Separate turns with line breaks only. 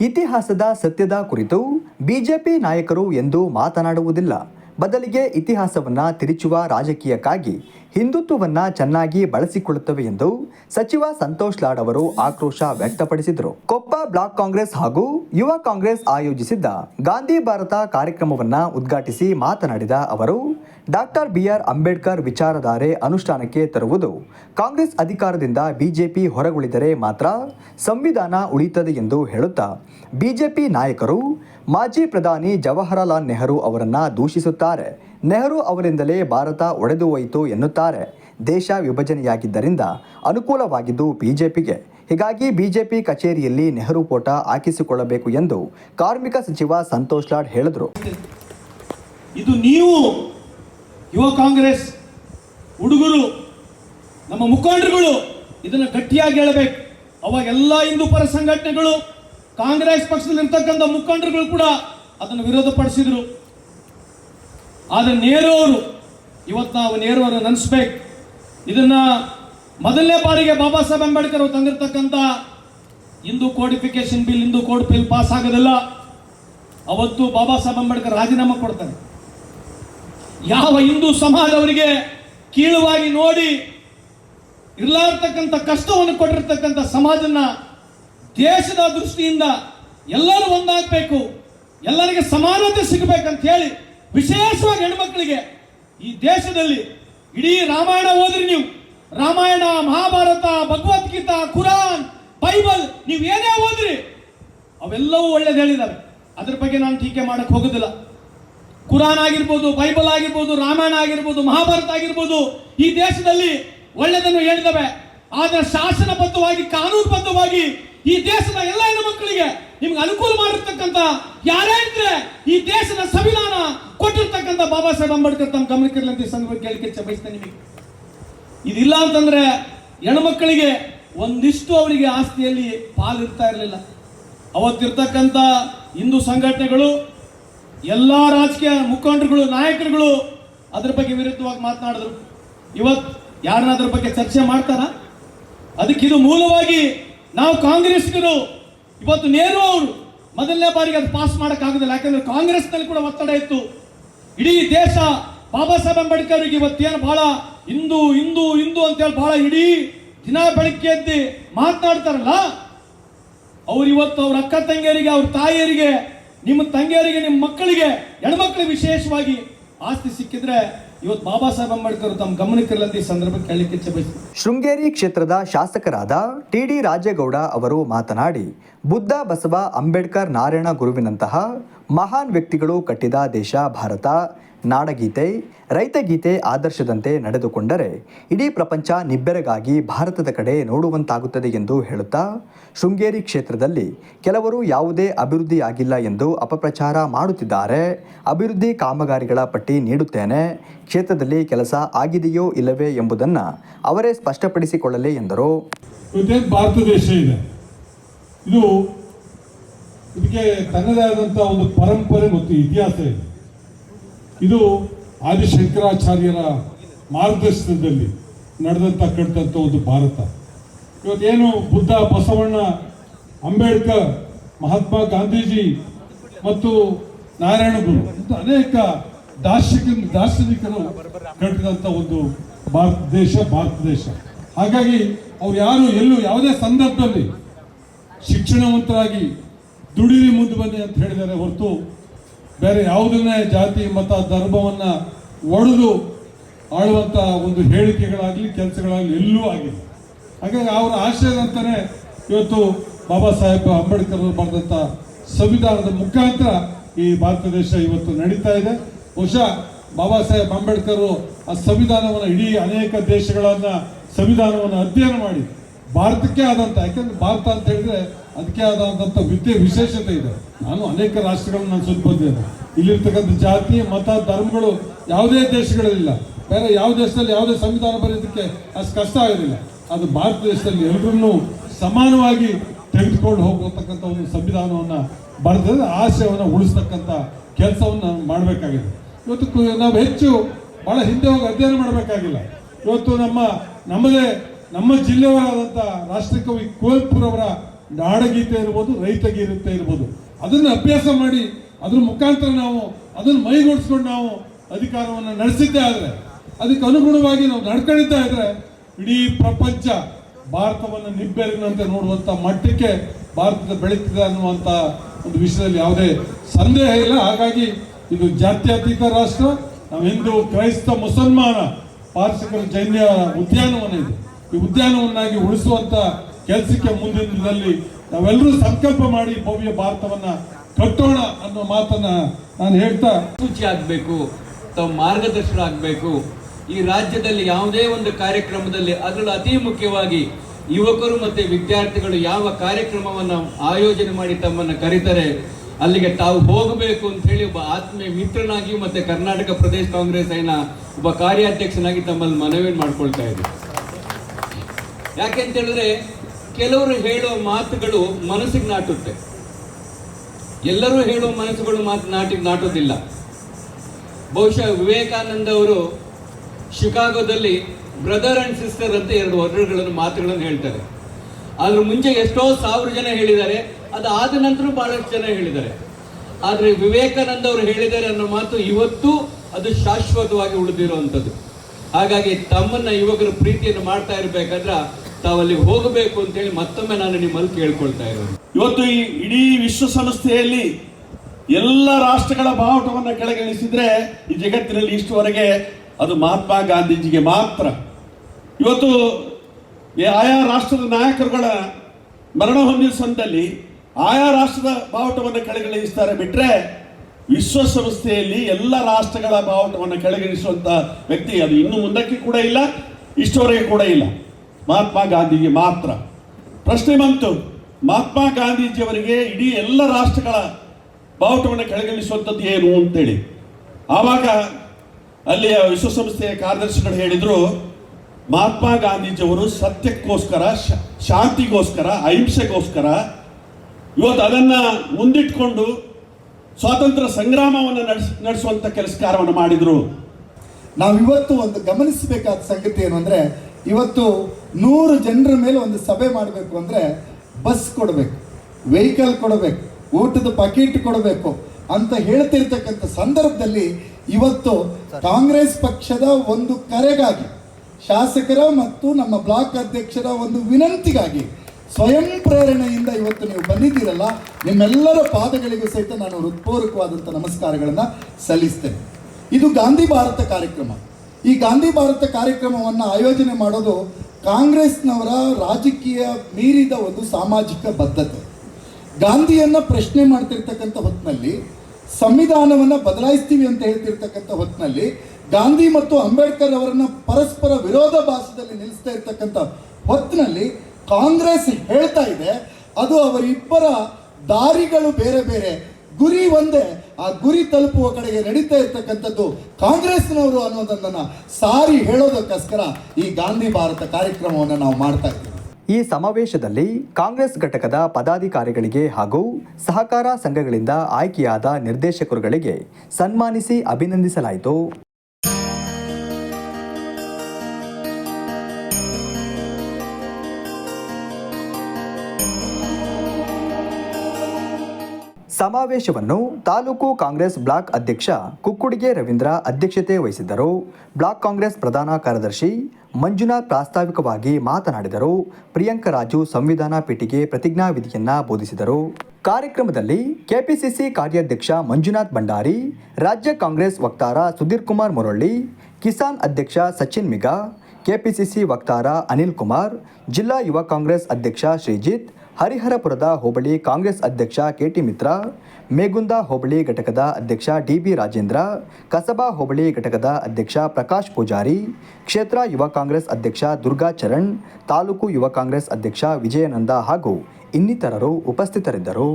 ಇತಿಹಾಸದ ಸತ್ಯದ ಕುರಿತು ಬಿಜೆಪಿ ನಾಯಕರು ಎಂದು ಮಾತನಾಡುವುದಿಲ್ಲ. ಬದಲಿಗೆ ಇತಿಹಾಸವನ್ನ ತಿರುಚುವ ರಾಜಕೀಯಕ್ಕಾಗಿ ಹಿಂದುತ್ವವನ್ನು ಚೆನ್ನಾಗಿ ಬಳಸಿಕೊಳ್ಳುತ್ತವೆ ಎಂದು ಸಚಿವ ಸಂತೋಷ್ ಲಾಡ್ ಅವರು ಆಕ್ರೋಶ ವ್ಯಕ್ತಪಡಿಸಿದರು. ಕೊಪ್ಪ ಬ್ಲಾಕ್ ಕಾಂಗ್ರೆಸ್ ಹಾಗೂ ಯುವ ಕಾಂಗ್ರೆಸ್ ಆಯೋಜಿಸಿದ್ದ ಗಾಂಧಿ ಭಾರತ ಕಾರ್ಯಕ್ರಮವನ್ನು ಉದ್ಘಾಟಿಸಿ ಮಾತನಾಡಿದ ಅವರು ಡಾಕ್ಟರ್ ಬಿಆರ್ ಅಂಬೇಡ್ಕರ್ ವಿಚಾರಧಾರೆ ಅನುಷ್ಠಾನಕ್ಕೆ ತರುವುದು. ಕಾಂಗ್ರೆಸ್ ಅಧಿಕಾರದಿಂದ ಬಿಜೆಪಿ ಹೊರಗುಳಿದರೆ ಮಾತ್ರ ಸಂವಿಧಾನ ಉಳಿಯುತ್ತದೆ ಎಂದು ಹೇಳುತ್ತಾ ಬಿಜೆಪಿ ನಾಯಕರು ಮಾಜಿ ಪ್ರಧಾನಿ ಜವಾಹರಲಾಲ್ ನೆಹರು ಅವರನ್ನು ದೂಷಿಸುತ್ತಾರೆ. ನೆಹರು ಅವರಿಂದಲೇ ಭಾರತ ಒಡೆದು ಹೋಯಿತು ಎನ್ನುತ್ತಾರೆ. ದೇಶ ವಿಭಜನೆಯಾಗಿದ್ದರಿಂದ ಅನುಕೂಲವಾಗಿದ್ದು ಬಿಜೆಪಿಗೆ. ಹೀಗಾಗಿ ಬಿಜೆಪಿ ಕಚೇರಿಯಲ್ಲಿ ನೆಹರು ಫೋಟ ಹಾಕಿಸಿಕೊಳ್ಳಬೇಕು ಎಂದು ಕಾರ್ಮಿಕ ಸಚಿವ ಸಂತೋಷ್ ಲಾಡ್ ಹೇಳಿದರು.
ಇದು ನೀವು ಯುವ ಕಾಂಗ್ರೆಸ್ ಹುಡುಗರು, ನಮ್ಮ ಮುಖಂಡರುಗಳು ಇದನ್ನು ಗಟ್ಟಿಯಾಗಿ ಹೇಳಬೇಕು. ಅವಾಗೆಲ್ಲ ಹಿಂದೂ ಪರ ಸಂಘಟನೆಗಳು, ಕಾಂಗ್ರೆಸ್ ಪಕ್ಷದಲ್ಲಿರ್ತಕ್ಕಂಥ ಮುಖಂಡರುಗಳು ಕೂಡ ಅದನ್ನು ವಿರೋಧಪಡಿಸಿದ್ರು ಆದರೆ ನೇರವರು ಇವತ್ತು ನಾವು ನೆಹರು ಅವರನ್ನು ನೆನೆಸ್ಬೇಕು. ಇದನ್ನ ಮೊದಲನೇ ಬಾರಿಗೆ ಬಾಬಾ ಸಾಹೇಬ್ ಅಂಬೇಡ್ಕರ್ ಅವರು ತಂದಿರತಕ್ಕಂಥ Hindu codification bill Hindu code bill pass ಆಗೋದಿಲ್ಲ. ಅವತ್ತು ಬಾಬಾ ಸಾಹೇಬ್ ಅಂಬೇಡ್ಕರ್ ರಾಜೀನಾಮೆ ಕೊಡ್ತಾರೆ. ಯಾವ ಹಿಂದೂ ಸಮಾಜ ಅವರಿಗೆ ಕೀಳುವಾಗಿ ನೋಡಿ ಇರ್ಲಾರ್ತಕ್ಕಂಥ ಕಷ್ಟವನ್ನು ಕೊಟ್ಟಿರ್ತಕ್ಕಂಥ ಸಮಾಜನ ದೇಶದ ದೃಷ್ಟಿಯಿಂದ ಎಲ್ಲರೂ ಒಂದಾಗಬೇಕು, ಎಲ್ಲರಿಗೆ ಸಮಾನತೆ ಸಿಗಬೇಕಂತ ಹೇಳಿ ವಿಶೇಷವಾಗಿ ಹೆಣ್ಮಕ್ಳಿಗೆ ಈ ದೇಶದಲ್ಲಿ ಇಡೀ ರಾಮಾಯಣ ಓದ್ರಿ ನೀವು. ರಾಮಾಯಣ, ಮಹಾಭಾರತ ಭಗವದ್ಗೀತಾ ಕುರಾನ್, ಬೈಬಲ್ ಏನೇ ಓದ್ರಿ, ಅವೆಲ್ಲವೂ ಒಳ್ಳೇದು ಹೇಳಿದ್ದಾರೆ ಅದ್ರ ಬಗ್ಗೆ ನಾನು ಟೀಕೆ ಮಾಡಕ್ಕೆ ಹೋಗೋದಿಲ್ಲ. ಕುರಾನ್ ಆಗಿರ್ಬೋದು, ಬೈಬಲ್ ಆಗಿರ್ಬೋದು, ರಾಮಾಯಣ ಆಗಿರ್ಬೋದು, ಮಹಾಭಾರತ ಆಗಿರ್ಬೋದು, ಈ ದೇಶದಲ್ಲಿ ಒಳ್ಳೆಯದನ್ನು ಹೇಳಿದವೆ. ಆದರೆ ಶಾಸನಬದ್ಧವಾಗಿ, ಕಾನೂನುಬದ್ಧವಾಗಿ ಈ ದೇಶದ ಎಲ್ಲ ಹೆಣ್ಣು ಮಕ್ಕಳಿಗೆ ನಿಮ್ಗೆ ಅನುಕೂಲ ಮಾಡಿರ್ತಕ್ಕಂಥ ಯಾರೇ ಇದ್ರೆ ಈ ದೇಶದ ಸಂವಿಧಾನ ಕೊಟ್ಟಿರ್ತಕ್ಕಂಥ ಬಾಬಾ ಸಾಹೇಬ್ ಅಂಬೇಡ್ಕರ್ ತಮ್ಮ ಗಮನಕ್ಕೆ ಇರಲಿ ಅಂತ ಈ ಸಂದರ್ಭದಲ್ಲಿ ಕೇಳಿಕೆ ಬಯಸ್ತೇನೆ ನಿಮಗೆ. ಇದಿಲ್ಲ ಅಂತಂದ್ರೆ ಹೆಣ್ಮಕ್ಕಳಿಗೆ ಒಂದಿಷ್ಟು ಅವರಿಗೆ ಆಸ್ತಿಯಲ್ಲಿ ಪಾಲಿರ್ತಾ ಇರಲಿಲ್ಲ. ಅವತ್ತಿರ್ತಕ್ಕಂಥ ಹಿಂದೂ ಸಂಘಟನೆಗಳು ಎಲ್ಲ ರಾಜಕೀಯ ಮುಖಂಡರುಗಳು, ನಾಯಕರುಗಳು ಅದ್ರ ಬಗ್ಗೆ ವಿರುದ್ಧವಾಗಿ ಮಾತನಾಡಿದ್ರು. ಇವತ್ತು ಯಾರನ್ನ ಅದ್ರ ಬಗ್ಗೆ ಚರ್ಚೆ ಮಾಡ್ತಾರ? ಇದು ಮೂಲವಾಗಿ ನಾವು ಕಾಂಗ್ರೆಸ್ಗರು, ಇವತ್ತು ನೆಹರು ಅವರು ಮೊದಲನೇ ಬಾರಿಗೆ ಅದು ಪಾಸ್ ಮಾಡೋಕ್ಕಾಗೋದಿಲ್ಲ ಯಾಕಂದ್ರೆ ಕಾಂಗ್ರೆಸ್ನಲ್ಲಿ ಕೂಡ ಒತ್ತಡ ಇತ್ತು. ಇಡೀ ದೇಶ ಬಾಬಾ ಸಾಹೇಬ್ ಅಂಬೇಡ್ಕರ್ ಅವರಿಗೆ ಇವತ್ತೇನು ಬಹಳ ಹಿಂದೂ ಹಿಂದೂ ಹಿಂದೂ ಅಂತೇಳಿ ಬಹಳ ಇಡೀ ದಿನ ಬೆಳಗ್ಗೆ ಎದ್ದು ಮಾತನಾಡ್ತಾರಲ್ಲ, ಅವ್ರು ಇವತ್ತು ಅವ್ರ ಅಕ್ಕ ತಂಗಿಯರಿಗೆ, ಅವ್ರ ತಾಯಿಯರಿಗೆ ನಿಮ್ಮ ತಂಗಿಯರಿಗೆ, ನಿಮ್ಮ ಮಕ್ಕಳಿಗೆ, ಹೆಣ್ಮಕ್ಳಿಗೆ ವಿಶೇಷವಾಗಿ ಆಸ್ತಿ ಸಿಕ್ಕಿದ್ರೆ ಇವತ್ತು ಬಾಬಾ ಸಾಹೇಬ್ ಅಂಬೇಡ್ಕರ್ ತಮ್ಮ ಈ ಸಂದರ್ಭಕ್ಕೆ ಬಯಸ್ತೀನಿ.
ಶೃಂಗೇರಿ ಕ್ಷೇತ್ರದ ಶಾಸಕರಾದ ಟಿ ಡಿ ರಾಜೇಗೌಡ ಅವರು ಮಾತನಾಡಿ, ಬುದ್ಧ ಬಸವ ಅಂಬೇಡ್ಕರ್ ನಾರಾಯಣ ಗುರುವಿನಂತಹ ಮಹಾನ್ ವ್ಯಕ್ತಿಗಳು ಕಟ್ಟಿದ ದೇಶ ಭಾರತ. ನಾಡಗೀತೆ, ರೈತಗೀತೆ ಆದರ್ಶದಂತೆ ನಡೆದುಕೊಂಡರೆ ಇಡೀ ಪ್ರಪಂಚ ನಿಬ್ಬೆರಗಾಗಿ ಭಾರತದ ಕಡೆ ನೋಡುವಂತಾಗುತ್ತದೆ ಎಂದು ಹೇಳುತ್ತಾ, ಶೃಂಗೇರಿ ಕ್ಷೇತ್ರದಲ್ಲಿ ಕೆಲವರು ಯಾವುದೇ ಅಭಿವೃದ್ಧಿಯಾಗಿಲ್ಲ ಎಂದು ಅಪಪ್ರಚಾರ ಮಾಡುತ್ತಿದ್ದಾರೆ. ಅಭಿವೃದ್ಧಿ ಕಾಮಗಾರಿಗಳ ಪಟ್ಟಿ ನೀಡುತ್ತೇನೆ. ಕ್ಷೇತ್ರದಲ್ಲಿ ಕೆಲಸ ಆಗಿದೆಯೋ ಇಲ್ಲವೇ ಎಂಬುದನ್ನು ಅವರೇ ಸ್ಪಷ್ಟಪಡಿಸಿಕೊಳ್ಳಲಿ ಎಂದರು.
ಭಾರತ ದೇಶ ಇದೆ. ಇದು ಇದಕ್ಕೆ ತನ್ನದೇ ಆದಂತಹ ಒಂದು ಪರಂಪರೆ ಮತ್ತು ಇತಿಹಾಸ ಇದೆ. ಇದು ಆದಿಶಂಕರಾಚಾರ್ಯರ ಮಾರ್ಗದರ್ಶನದಲ್ಲಿ ನಡೆದಂಥ ಒಂದು ಭಾರತ. ಇವತ್ತೇನು ಬುದ್ಧ ಬಸವಣ್ಣ ಅಂಬೇಡ್ಕರ್, ಮಹಾತ್ಮ ಗಾಂಧೀಜಿ ಮತ್ತು ನಾರಾಯಣ ಗುರು ಅಂತ ಅನೇಕ ದಾರ್ಶನಿಕ ದಾರ್ಶನಿಕರು ಕಟ್ಟಿದಂಥ ಒಂದು ಭಾರತ ದೇಶ ಭಾರತ ದೇಶ. ಹಾಗಾಗಿ ಅವ್ರು ಯಾರು ಎಲ್ಲೂ ಯಾವುದೇ ಸಂದರ್ಭದಲ್ಲಿ ಶಿಕ್ಷಣವಂತರಾಗಿ ದುಡಿಲಿ ಮುಂದೆ ಬನ್ನಿ ಅಂತ ಹೇಳಿದ್ದಾರೆ ಹೊರತು ಬೇರೆ ಯಾವುದನ್ನೇ ಜಾತಿ, ಮತ, ಧರ್ಮವನ್ನ ಒಡೆದು ಆಳುವಂಥ ಒಂದು ಹೇಳಿಕೆಗಳಾಗಲಿ, ಕೆಲಸಗಳಾಗಲಿ ಎಲ್ಲೂ ಆಗಿಲ್ಲ. ಹಾಗಾಗಿ ಅವರ ಆಶಯದಂತಾನೆ ಇವತ್ತು ಬಾಬಾ ಸಾಹೇಬ್ ಅಂಬೇಡ್ಕರ್ ಬರೆದಂಥ ಸಂವಿಧಾನದ ಮುಖಾಂತರ ಈ ಭಾರತ ದೇಶ ಇವತ್ತು ನಡೀತಾ ಇದೆ. ಬಹುಶಃ ಬಾಬಾ ಸಾಹೇಬ್ ಅಂಬೇಡ್ಕರ್ ಆ ಸಂವಿಧಾನವನ್ನು ಇಡೀ ಅನೇಕ ದೇಶಗಳನ್ನ ಸಂವಿಧಾನವನ್ನು ಅಧ್ಯಯನ ಮಾಡಿ ಭಾರತಕ್ಕೆ ಆದಂತ, ಯಾಕಂದ್ರೆ ಭಾರತ ಅಂತ ಹೇಳಿದ್ರೆ ಅದಕ್ಕೆ ಆದಂತ ವಿದ್ಯೆ ವಿಶೇಷತೆ ಇದೆ. ನಾನು ಅನೇಕ ರಾಷ್ಟ್ರಗಳನ್ನ ನಾನು ಸುತ್ತ ಬಂದಿದ್ದೇನೆ. ಇಲ್ಲಿರ್ತಕ್ಕಂಥ ಜಾತಿ, ಮತ, ಧರ್ಮಗಳು ಯಾವುದೇ ದೇಶಗಳಲ್ಲಿಲ್ಲ. ಬೇರೆ ಯಾವ ದೇಶದಲ್ಲಿ ಯಾವುದೇ ಸಂವಿಧಾನ ಬರೆಯೋದಕ್ಕೆ ಅಷ್ಟು ಕಷ್ಟ ಆಗೋದಿಲ್ಲ. ಅದು ಭಾರತ ದೇಶದಲ್ಲಿ ಎಲ್ಲರನ್ನೂ ಸಮಾನವಾಗಿ ತೆಗೆದುಕೊಂಡು ಹೋಗತಕ್ಕಂಥ ಒಂದು ಸಂವಿಧಾನವನ್ನು ಬರೆದ ಆಶಯವನ್ನು ಉಳಿಸ್ತಕ್ಕಂಥ ಕೆಲಸವನ್ನು ಮಾಡಬೇಕಾಗಿದೆ. ಇವತ್ತು ನಾವು ಹೆಚ್ಚು ಭಾಳ ಹಿಂದೆ ಹೋಗಿ ಅಧ್ಯಯನ ಮಾಡಬೇಕಾಗಿಲ್ಲ. ಇವತ್ತು ನಮ್ಮ ನಮ್ಮದೇ ನಮ್ಮ ಜಿಲ್ಲೆಯವರಾದಂಥ ರಾಷ್ಟ್ರಕವಿ ಕುವೆಂಪುರವರ ನಾಡಗೀತೆ ಇರ್ಬೋದು ರೈತ ಗೀತೆ ಇರ್ಬೋದು, ಅದನ್ನು ಅಭ್ಯಾಸ ಮಾಡಿ ಅದ್ರ ಮುಖಾಂತರ ನಾವು ಅದನ್ನು ಮೈಗೂಡಿಸ್ಕೊಂಡು ನಾವು ಅಧಿಕಾರವನ್ನು ನಡೆಸಿದ್ದೇ ಆದರೆ, ಅದಕ್ಕೆ ಅನುಗುಣವಾಗಿ ನಾವು ನಡ್ಕೊಂಡಿದ್ದೇ ಇದ್ರೆ ಇಡೀ ಪ್ರಪಂಚ ಭಾರತವನ್ನು ನಿಬ್ಬೆರಗಿನಂತೆ ನೋಡುವಂತ ಮಟ್ಟಕ್ಕೆ ಭಾರತದ ಬೆಳೀತಿದೆ ಅನ್ನುವಂಥ ಒಂದು ವಿಷಯದಲ್ಲಿ ಯಾವುದೇ ಸಂದೇಹ ಇಲ್ಲ. ಹಾಗಾಗಿ ಇದು ಜಾತ್ಯತೀತ ರಾಷ್ಟ್ರ, ನಾವು ಹಿಂದೂ ಕ್ರೈಸ್ತ ಮುಸಲ್ಮಾನ ಪಾರ್ಸಿಕರ ಜೈನ್ಯ ಉದ್ಯಾನವನ ಇದು. ಈ ಉದ್ಯಾನವನ್ನಾಗಿ ಉಳಿಸುವಂತ ಕೆಲಸಕ್ಕೆ ಮುಂದಿನ ದಿನದಲ್ಲಿ ನಾವೆಲ್ಲರೂ ಸಂಕಲ್ಪ ಮಾಡಿ ಭವ್ಯ ಭಾರತವನ್ನ ಕಟ್ಟೋಣ ಅನ್ನೋ ಮಾತನ್ನ ನಾನು ಹೇಳ್ತಾ
ಸೂಚಿ ಆಗಬೇಕು ತಾವು ಮಾರ್ಗದರ್ಶನ ಆಗಬೇಕು ಈ ರಾಜ್ಯದಲ್ಲಿ ಯಾವುದೇ ಒಂದು ಕಾರ್ಯಕ್ರಮದಲ್ಲಿ ಅದರಲ್ಲೂ ಅತಿ ಮುಖ್ಯವಾಗಿ ಯುವಕರು ಮತ್ತೆ ವಿದ್ಯಾರ್ಥಿಗಳು ಯಾವ ಕಾರ್ಯಕ್ರಮವನ್ನು ಆಯೋಜನೆ ಮಾಡಿ ತಮ್ಮನ್ನು ಕರೀತಾರೆ, ಅಲ್ಲಿಗೆ ತಾವು ಹೋಗಬೇಕು ಅಂತ ಹೇಳಿ ಒಬ್ಬ ಆತ್ಮೀಯ ಮಿತ್ರನಾಗಿ ಮತ್ತೆ ಕರ್ನಾಟಕ ಪ್ರದೇಶ ಕಾಂಗ್ರೆಸ್ ಐನ ಒಬ್ಬ ಕಾರ್ಯಾಧ್ಯಕ್ಷನಾಗಿ ತಮ್ಮಲ್ಲಿ ಮನವಿ ಮಾಡ್ಕೊಳ್ತಾ ಇದ್ದೀನಿ ಯಾಕೆಂತ ಹೇಳಿದ್ರೆ ಕೆಲವರು ಹೇಳುವ ಮಾತುಗಳು ಮನಸ್ಸಿಗೆ ನಾಟುತ್ತೆ. ಎಲ್ಲರೂ ಹೇಳುವ ಮನಸ್ಸುಗಳು ಮಾತು ನಾಟಿ ನಾಟೋದಿಲ್ಲ ಬಹುಶಃ ವಿವೇಕಾನಂದ ಅವರು ಶಿಕಾಗೋದಲ್ಲಿ ಬ್ರದರ್ ಅಂಡ್ ಸಿಸ್ಟರ್ ಅಂತ ಎರಡು ವರ್ಗಗಳನ್ನು ಮಾತುಗಳನ್ನು ಹೇಳ್ತಾರೆ. ಅದ್ರ ಮುಂಚೆ ಎಷ್ಟೋ ಸಾವಿರ ಜನ ಹೇಳಿದ್ದಾರೆ, ಅದು ಆದ ನಂತರ ಬಹಳಷ್ಟು ಜನ ಹೇಳಿದ್ದಾರೆ. ಆದರೆ ವಿವೇಕಾನಂದ ಅವರು ಹೇಳಿದ್ದಾರೆ ಅನ್ನೋ ಮಾತು ಇವತ್ತು ಅದು ಶಾಶ್ವತವಾಗಿ ಉಳಿದಿರುವಂಥದ್ದು. ಹಾಗಾಗಿ ತಮ್ಮನ್ನ ಯುವಕರು ಪ್ರೀತಿಯನ್ನು ಮಾಡ್ತಾ ಇರಬೇಕಾದ್ರೆ ತಾವಲ್ಲಿ ಹೋಗಬೇಕು ಅಂತೇಳಿ ಮತ್ತೊಮ್ಮೆ ನಾನು ನಿಮ್ಮಲ್ಲಿ ಕೇಳ್ಕೊಳ್ತಾ ಇರೋದು.
ಇವತ್ತು ಈ ಇಡೀ ವಿಶ್ವಸಂಸ್ಥೆಯಲ್ಲಿ ಎಲ್ಲ ರಾಷ್ಟ್ರಗಳ ಬಾವುಟವನ್ನು ಕೆಳಗಿಳಿಸಿದ್ರೆ ಈ ಜಗತ್ತಿನಲ್ಲಿ ಇಷ್ಟುವರೆಗೆ ಅದು ಮಹಾತ್ಮ ಗಾಂಧೀಜಿಗೆ ಮಾತ್ರ. ಇವತ್ತು ಆಯಾ ರಾಷ್ಟ್ರದ ನಾಯಕರುಗಳ ಮರಣ ಹೊಂದಿದ ಸಂದಲ್ಲಿ ಆಯಾ ರಾಷ್ಟ್ರದ ಬಾವುಟವನ್ನು ಕೆಳಗಿಳಿಸ್ತಾರೆ ಬಿಟ್ರೆ ವಿಶ್ವಸಂಸ್ಥೆಯಲ್ಲಿ ಎಲ್ಲ ರಾಷ್ಟ್ರಗಳ ಬಾವುಟವನ್ನು ಕೆಳಗಿಳಿಸುವಂತ ವ್ಯಕ್ತಿ ಅದು ಇನ್ನು ಮುಂದಕ್ಕೆ ಕೂಡ ಇಲ್ಲ, ಇಷ್ಟವರೆಗೆ ಕೂಡ ಇಲ್ಲ. ಮಹಾತ್ಮ ಗಾಂಧಿಗೆ ಮಾತ್ರ. ಪ್ರಶ್ನೆ ಬಂತು. ಮಹಾತ್ಮ ಗಾಂಧೀಜಿಯವರಿಗೆ ಇಡೀ ಎಲ್ಲ ರಾಷ್ಟ್ರಗಳ ಬಾವುಟವನ್ನು ಕೆಳಗಿಳಿಸುವಂಥದ್ದು ಏನು ಅಂತೇಳಿ. ಆವಾಗ ಅಲ್ಲಿಯ ವಿಶ್ವಸಂಸ್ಥೆಯ ಕಾರ್ಯದರ್ಶಿಗಳು ಹೇಳಿದ್ರು, ಮಹಾತ್ಮ ಗಾಂಧೀಜಿಯವರು ಸತ್ಯಕ್ಕೋಸ್ಕರ ಶಾಂತಿಗೋಸ್ಕರ, ಅಹಿಂಸೆಗೋಸ್ಕರ ಇವತ್ತು ಅದನ್ನ ಮುಂದಿಟ್ಕೊಂಡು ಸ್ವಾತಂತ್ರ್ಯ ಸಂಗ್ರಾಮವನ್ನು ನಡೆಸ್ ನಡೆಸುವಂತ ಕೆಲಸ ಕಾರ್ಯವನ್ನು ಮಾಡಿದ್ರು.
ನಾವಿವತ್ತು ಒಂದು ಗಮನಿಸಬೇಕಾದ ಸಂಗತಿ ಏನು ಅಂದರೆ ಇವತ್ತು ನೂರು ಜನರ ಮೇಲೆ ಒಂದು ಸಭೆ ಮಾಡಬೇಕು ಅಂದರೆ ಬಸ್ ಕೊಡಬೇಕು ವೆಹಿಕಲ್ ಕೊಡಬೇಕು, ಊಟದ ಪಕೀಟ್ ಕೊಡಬೇಕು ಅಂತ ಹೇಳ್ತಿರ್ತಕ್ಕಂಥ ಸಂದರ್ಭದಲ್ಲಿ ಇವತ್ತು ಕಾಂಗ್ರೆಸ್ ಪಕ್ಷದ ಒಂದು ಕರೆಗಾಗಿ, ಶಾಸಕರ ಮತ್ತು ನಮ್ಮ ಬ್ಲಾಕ್ ಅಧ್ಯಕ್ಷರ ಒಂದು ವಿನಂತಿಗಾಗಿ, ಸ್ವಯಂ ಪ್ರೇರಣೆಯಿಂದ ಇವತ್ತು ನೀವು ಬಂದಿದ್ದೀರಲ್ಲ, ನಿಮ್ಮೆಲ್ಲರ ಪಾದಗಳಿಗೂ ಸಹಿತ ನಾನು ಹೃತ್ಪೂರ್ವಕವಾದಂಥ ನಮಸ್ಕಾರಗಳನ್ನು ಸಲ್ಲಿಸ್ತೇನೆ. ಇದು ಗಾಂಧಿ ಭಾರತ ಕಾರ್ಯಕ್ರಮ. ಈ ಗಾಂಧಿ ಭಾರತ ಕಾರ್ಯಕ್ರಮವನ್ನು ಆಯೋಜನೆ ಮಾಡೋದು ಕಾಂಗ್ರೆಸ್ನವರ ರಾಜಕೀಯ ಮೀರಿದ ಒಂದು ಸಾಮಾಜಿಕ ಬದ್ಧತೆ. ಗಾಂಧಿಯನ್ನು ಪ್ರಶ್ನೆ ಮಾಡ್ತಿರ್ತಕ್ಕಂಥ ಹೊತ್ತಿನಲ್ಲಿ ಸಂವಿಧಾನವನ್ನು ಬದಲಾಯಿಸ್ತೀವಿ ಅಂತ ಹೇಳ್ತಿರ್ತಕ್ಕಂಥ ಹೊತ್ತಿನಲ್ಲಿ ಗಾಂಧಿ ಮತ್ತು ಅಂಬೇಡ್ಕರ್ ಅವರನ್ನು ಪರಸ್ಪರ ವಿರೋಧ ಭಾಷೆಯಲ್ಲಿ ನಿಲ್ಲಿಸ್ತಾ ಇರ್ತಕ್ಕಂಥ ಹೊತ್ತಿನಲ್ಲಿ ಕಾಂಗ್ರೆಸ್ ಹೇಳ್ತಾ ಇದೆ, ಅದು ಅವರಿಬ್ಬರ ದಾರಿಗಳು ಬೇರೆ ಬೇರೆ. ಗುರಿ ಒಂದೇ, ಆ ಗುರಿ ತಲುಪುವ ಕಡೆಗೆ ನಡೀತಾ ಇರ್ತಕ್ಕಂಥದ್ದು ಕಾಂಗ್ರೆಸ್ನವರು ಅನ್ನೋದನ್ನ ಸಾರಿ ಹೇಳೋದಕ್ಕೋಸ್ಕರ ಈ ಗಾಂಧಿ ಭಾರತ ಕಾರ್ಯಕ್ರಮವನ್ನು ನಾವು ಮಾಡ್ತಾ ಇದ್ದೀವಿ.
ಈ ಸಮಾವೇಶದಲ್ಲಿ ಕಾಂಗ್ರೆಸ್ ಘಟಕದ ಪದಾಧಿಕಾರಿಗಳಿಗೆ ಹಾಗೂ ಸಹಕಾರ ಸಂಘಗಳಿಂದ ಆಯ್ಕೆಯಾದ ನಿರ್ದೇಶಕರುಗಳಿಗೆ ಸನ್ಮಾನಿಸಿ ಅಭಿನಂದಿಸಲಾಯಿತು. ಸಮಾವೇಶವನ್ನು ತಾಲೂಕು ಕಾಂಗ್ರೆಸ್ ಬ್ಲಾಕ್ ಅಧ್ಯಕ್ಷ ಕುಕ್ಕುಡಿಗೆ ರವೀಂದ್ರ ಅಧ್ಯಕ್ಷತೆ ವಹಿಸಿದ್ದರು. ಬ್ಲಾಕ್ ಕಾಂಗ್ರೆಸ್ ಪ್ರಧಾನ ಕಾರ್ಯದರ್ಶಿ ಮಂಜುನಾಥ್ ಪ್ರಾಸ್ತಾವಿಕವಾಗಿ ಮಾತನಾಡಿದರು. ಪ್ರಿಯಾಂಕ ರಾಜು ಸಂವಿಧಾನ ಪೀಠಿಗೆ ಪ್ರತಿಜ್ಞಾವಿಧಿಯನ್ನ ಬೋಧಿಸಿದರು. ಕಾರ್ಯಕ್ರಮದಲ್ಲಿ ಕೆಪಿಸಿಸಿ ಕಾರ್ಯಾಧ್ಯಕ್ಷ ಮಂಜುನಾಥ್ ಭಂಡಾರಿ, ರಾಜ್ಯ ಕಾಂಗ್ರೆಸ್ ವಕ್ತಾರ ಸುಧೀರ್ ಕುಮಾರ್ ಮುರಳ್ಳಿ, ಕಿಸಾನ್ ಅಧ್ಯಕ್ಷ ಸಚಿನ್ ಮಿಗಾ ಕೆಪಿಸಿಸಿ ವಕ್ತಾರ ಅನಿಲ್ ಕುಮಾರ್, ಜಿಲ್ಲಾ ಯುವ ಕಾಂಗ್ರೆಸ್ ಅಧ್ಯಕ್ಷ ಶ್ರೀಜಿತ್, ಹರಿಹರಪುರದ ಹೋಬಳಿ ಕಾಂಗ್ರೆಸ್ ಅಧ್ಯಕ್ಷ ಕೆಟಿ ಮಿತ್ರ, ಮೇಗುಂದ ಹೋಬಳಿ ಘಟಕದ ಅಧ್ಯಕ್ಷ ಡಿಬಿ ರಾಜೇಂದ್ರ, ಕಸಬಾ ಹೋಬಳಿ ಘಟಕದ ಅಧ್ಯಕ್ಷ ಪ್ರಕಾಶ್ ಪೂಜಾರಿ, ಕ್ಷೇತ್ರ ಯುವ ಕಾಂಗ್ರೆಸ್ ಅಧ್ಯಕ್ಷ ದುರ್ಗಾ ಚರಣ್, ತಾಲೂಕು ಯುವ ಕಾಂಗ್ರೆಸ್ ಅಧ್ಯಕ್ಷ ವಿಜಯನಂದ ಹಾಗೂ ಇನ್ನಿತರರು ಉಪಸ್ಥಿತರಿದ್ದರು.